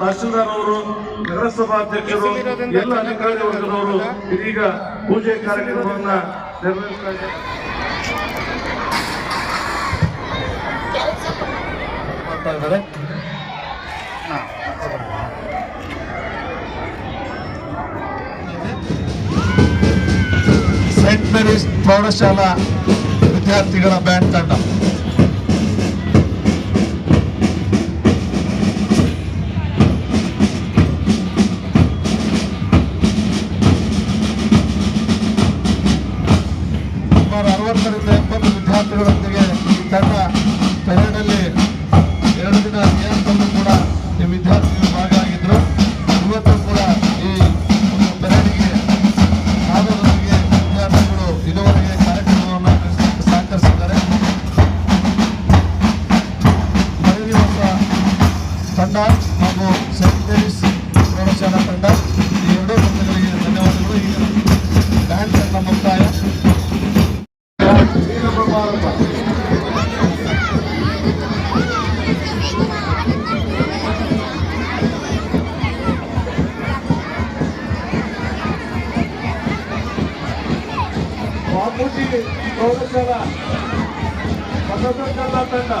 ತಹಶೀಲ್ದಾರ್ ಅವರು ನಗರಸಭಾ ಅಧ್ಯಕ್ಷರು ಎಲ್ಲ ಅಧಿಕಾರಿ ವರ್ಗದವರು ಇದೀಗ ಪೂಜೆ ಕಾರ್ಯಕ್ರಮವನ್ನ ನೆರವೇರಿಸ್ತಾ ಇದ್ದಾರೆ. ಮಾಡ್ತಾ ಇದ್ದಾರೆ ಸೈಂಟ್ ಮೇರೀಸ್ ಪ್ರೌಢಶಾಲಾ ವಿದ್ಯಾರ್ಥಿಗಳ ಬ್ಯಾಂಡ್ ತಂಡ. ಸುಮಾರು ಅರವತ್ತರಿಂದ ಎಂಬತ್ತು ವಿದ್ಯಾರ್ಥಿಗಳೊಂದಿಗೆ ಈ ತಂಡ ಪೆರೇಡಲ್ಲಿ ಎರಡು ದಿನ ಗೇಮ್ಸಲ್ಲೂ ಕೂಡ ಈ ವಿದ್ಯಾರ್ಥಿಗಳು ಭಾಗಿಯಾಗಿದ್ದರು. ಇವತ್ತು ಕೂಡ ಈ ಒಂದು ಪೆರೇಡಿಗೆ ವಿದ್ಯಾರ್ಥಿಗಳು ಇದುವರೆಗೆ ಕಾರ್ಯಕ್ರಮವನ್ನು ಸಹಕರಿಸಿದ್ದಾರೆ. ಸಹಕರಿಸಿದ್ದಾರೆ ಮರಿದಿವಸ ತಂಡ ತಂಡ.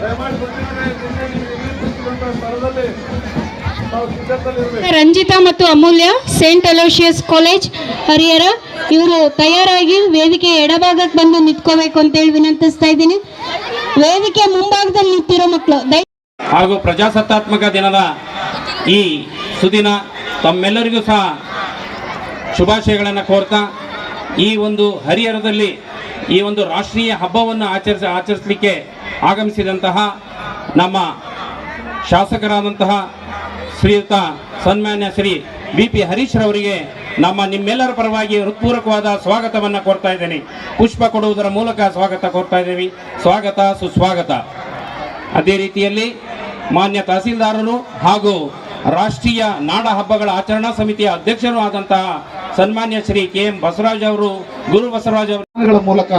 ದಯಮಾಡಿ ಸ್ಥಳದಲ್ಲಿ ರಂಜಿತಾ ಮತ್ತು Amulya saint Aloysius college Harihara ಇವರು ತಯಾರಾಗಿ ವೇದಿಕೆ ಎಡಭಾಗಕ್ಕೆ ಬಂದು ನಿಂತ್ಕೋಬೇಕು ಅಂತೇಳಿ ವಿನಂತಿಸ್ತಾ ಇದ್ದೀನಿ. ವೇದಿಕೆ ಮುಂಭಾಗದಲ್ಲಿ ನಿಂತಿರೋ ಮಕ್ಕಳು ಹಾಗೂ ಪ್ರಜಾಸತ್ತಾತ್ಮಕ ದಿನದ ಈ ಸುದಿನ ತಮ್ಮೆಲ್ಲರಿಗೂ ಸಹ ಶುಭಾಶಯಗಳನ್ನು ಕೋರ್ತಾ ಈ ಒಂದು ಹರಿಹರದಲ್ಲಿ ಈ ಒಂದು ರಾಷ್ಟ್ರೀಯ ಹಬ್ಬವನ್ನು ಆಚರಿಸ, ಆಚರಿಸಲಿಕ್ಕೆ ಆಗಮಿಸಿದಂತಹ ನಮ್ಮ ಶಾಸಕರಾದಂತಹ ಶ್ರೀಯುತ ಸನ್ಮಾನ್ಯ ಶ್ರೀ ಬಿ ಪಿ ಹರೀಶ್ ರವರಿಗೆ ನಮ್ಮ ನಿಮ್ಮೆಲ್ಲರ ಪರವಾಗಿ ಹೃತ್ಪೂರ್ವಕವಾದ ಸ್ವಾಗತವನ್ನು ಕೋರ್ತಾ ಇದ್ದೇನೆ. ಪುಷ್ಪ ಕೊಡುವುದರ ಮೂಲಕ ಸ್ವಾಗತ ಕೋರ್ತಾ ಇದ್ದೀವಿ. ಸ್ವಾಗತ ಸುಸ್ವಾಗತ. ಅದೇ ರೀತಿಯಲ್ಲಿ ಮಾನ್ಯ ತಹಸೀಲ್ದಾರರು ಹಾಗೂ ರಾಷ್ಟ್ರೀಯ ನಾಡ ಹಬ್ಬಗಳ ಆಚರಣಾ ಸಮಿತಿಯ ಅಧ್ಯಕ್ಷರೂ ಆದಂತಹ ಸನ್ಮಾನ್ಯ ಶ್ರೀ ಕೆ ಎಂ ಬಸವರಾಜ್ ಅವರು, ಗುರು ಬಸವರಾಜ್ ಅವರುಗಳ ಮೂಲಕ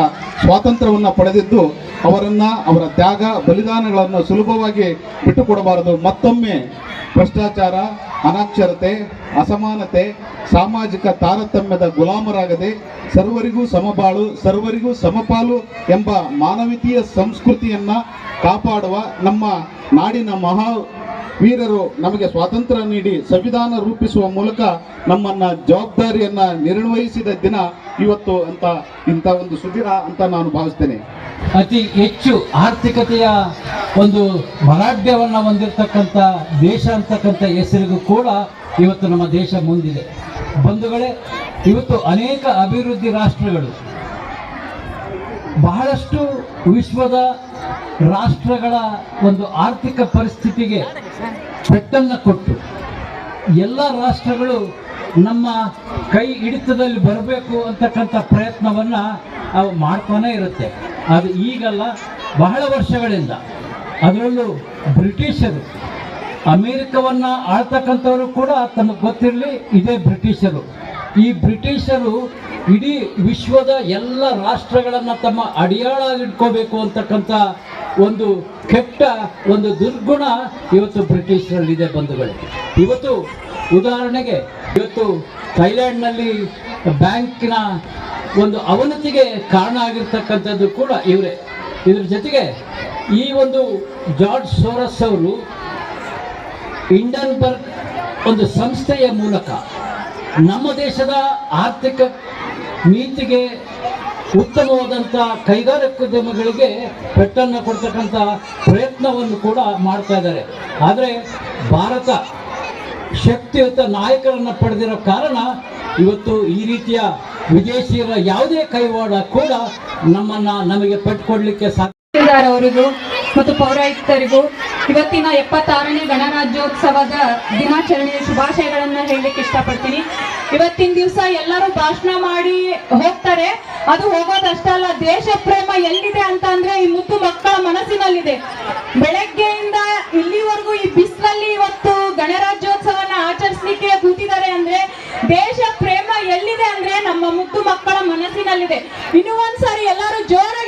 ಸ್ವಾತಂತ್ರ್ಯವನ್ನು ಪಡೆದಿದ್ದು, ಅವರನ್ನ ಅವರ ತ್ಯಾಗ, ಬಲಿದಾನಗಳನ್ನು ಸುಲಭವಾಗಿ ಬಿಟ್ಟುಕೊಡಬಾರದು. ಮತ್ತೊಮ್ಮೆ ಭ್ರಷ್ಟಾಚಾರ, ಅನಾಕ್ಷರತೆ, ಅಸಮಾನತೆ, ಸಾಮಾಜಿಕ ತಾರತಮ್ಯದ ಗುಲಾಮರಾಗದೆ ಸರ್ವರಿಗೂ ಸಮಬಾಳು, ಸರ್ವರಿಗೂ ಸಮಪಾಲು ಎಂಬ ಮಾನವೀಯ ಸಂಸ್ಕೃತಿಯನ್ನ ಕಾಪಾಡುವ ನಮ್ಮ ನಾಡಿನ ಮಹಾ ವೀರರು ನಮಗೆ ಸ್ವಾತಂತ್ರ್ಯ ನೀಡಿ ಸಂವಿಧಾನ ರೂಪಿಸುವ ಮೂಲಕ ನಮ್ಮನ್ನ ಜವಾಬ್ದಾರಿಯನ್ನ ನಿರ್ವಹಿಸಿದ ದಿನ ಇವತ್ತು ಅಂತ ಇಂಥ ಒಂದು ಸುದಿನ ಅಂತ ನಾನು ಭಾವಿಸ್ತೇನೆ. ಅತಿ ಹೆಚ್ಚು ಆರ್ಥಿಕತೆಯ ಒಂದು ಬಲಾಢ್ಯವನ್ನು ಹೊಂದಿರತಕ್ಕಂಥ ದೇಶ ಅಂತಕ್ಕಂಥ ಹೆಸರಿಗೂ ಕೂಡ ಇವತ್ತು ನಮ್ಮ ದೇಶ ಮುಂದಿದೆ. ಬಂಧುಗಳೇ, ಇವತ್ತು ಅನೇಕ ಅಭಿವೃದ್ಧಿ ರಾಷ್ಟ್ರಗಳು ಬಹಳಷ್ಟು ವಿಶ್ವದ ರಾಷ್ಟ್ರಗಳ ಒಂದು ಆರ್ಥಿಕ ಪರಿಸ್ಥಿತಿಗೆ ಪೆಟ್ಟನ್ನು ಕೊಟ್ಟು ಎಲ್ಲ ರಾಷ್ಟ್ರಗಳು ನಮ್ಮ ಕೈ ಹಿಡಿತದಲ್ಲಿ ಬರಬೇಕು ಅಂತಕ್ಕಂಥ ಪ್ರಯತ್ನವನ್ನು ಅವು ಮಾಡ್ತಾನೆ ಇರುತ್ತೆ. ಅದು ಈಗಲ್ಲ, ಬಹಳ ವರ್ಷಗಳಿಂದ. ಅದರಲ್ಲೂ ಬ್ರಿಟಿಷರು, ಅಮೇರಿಕವನ್ನು ಆಳ್ತಕ್ಕಂಥವರು ಕೂಡ ತಮಗೆ ಗೊತ್ತಿರಲಿ, ಇದೇ ಬ್ರಿಟಿಷರು. ಈ ಬ್ರಿಟಿಷರು ಇಡೀ ವಿಶ್ವದ ಎಲ್ಲ ರಾಷ್ಟ್ರಗಳನ್ನು ತಮ್ಮ ಅಡಿಯಾಳಾಗಿಟ್ಕೋಬೇಕು ಅಂತಕ್ಕಂಥ ಒಂದು ಕೆಟ್ಟ ಒಂದು ದುರ್ಗುಣ ಇವತ್ತು ಬ್ರಿಟಿಷರಲ್ಲಿದೆ ಬಂಧುಗಳು. ಇವತ್ತು ಉದಾಹರಣೆಗೆ ಇವತ್ತು ಥೈಲ್ಯಾಂಡ್ನಲ್ಲಿ ಬ್ಯಾಂಕಿನ ಒಂದು ಅವನತಿಗೆ ಕಾರಣ ಆಗಿರ್ತಕ್ಕಂಥದ್ದು ಕೂಡ ಇವರೇ. ಇದ್ರ ಜೊತೆಗೆ ಈ ಒಂದು ಜಾರ್ಜ್ ಸೋರಸ್ ಅವರು ಇಂಡನ್ಬರ್ಗ್ ಒಂದು ಸಂಸ್ಥೆಯ ಮೂಲಕ ನಮ್ಮ ದೇಶದ ಆರ್ಥಿಕ ನೀತಿಗೆ ಉತ್ತಮವಾದಂಥ ಕೈಗಾರಿಕೋದ್ಯಮಗಳಿಗೆ ಪೆಟ್ಟನ್ನು ಕೊಡ್ತಕ್ಕಂಥ ಪ್ರಯತ್ನವನ್ನು ಕೂಡ ಮಾಡ್ತಾ ಇದ್ದಾರೆ. ಆದರೆ ಭಾರತ ಶಕ್ತಿಯುತ ನಾಯಕರನ್ನು ಪಡೆದಿರೋ ಕಾರಣ ಇವತ್ತು ಈ ರೀತಿಯ ವಿದೇಶಿಯರ ಯಾವುದೇ ಕೈವಾಡ ಕೂಡ ನಮ್ಮನ್ನು ನಮಗೆ ಪೆಟ್ಟುಕೊಡ್ಲಿಕ್ಕೆ ಸಾಧ್ಯ ಅವರಿಗೂ ಮತ್ತು ಪೌರಾಯುಕ್ತರಿಗೂ ಇವತ್ತಿನ ಎಪ್ಪತ್ತಾರನೇ ಗಣರಾಜ್ಯೋತ್ಸವದ ದಿನಾಚರಣೆಯ ಶುಭಾಶಯಗಳನ್ನ ಹೇಳಲಿಕ್ಕೆ ಇಷ್ಟಪಡ್ತೀನಿ. ಇವತ್ತಿನ ದಿವಸ ಎಲ್ಲರೂ ಭಾಷಣ ಮಾಡಿ ಹೋಗ್ತಾರೆ. ಅದು ಹೋಗೋದಷ್ಟಲ್ಲ ದೇಶ ಪ್ರೇಮ ಎಲ್ಲಿದೆ ಅಂತ ಅಂದ್ರೆ ಈ ಮುತ್ತು ಮಕ್ಕಳ ಮನಸ್ಸಿನಲ್ಲಿದೆ. ಬೆಳಗ್ಗೆಯಿಂದ ಇಲ್ಲಿವರೆಗೂ ಈ ಬಿಸಿಲಲ್ಲಿ ಇವತ್ತು ಗಣರಾಜ್ಯೋತ್ಸವನ ಆಚರಿಸಲಿಕ್ಕೆ ಕೂತಿದ್ದಾರೆ ಅಂದ್ರೆ ದೇಶ ಪ್ರೇಮ ಎಲ್ಲಿದೆ ಅಂದ್ರೆ ನಮ್ಮ ಮುತ್ತು ಮಕ್ಕಳ ಮನಸ್ಸಿನಲ್ಲಿದೆ. ಇನ್ನು ಒಂದ್ಸಾರಿ ಎಲ್ಲರೂ ಜೋರ್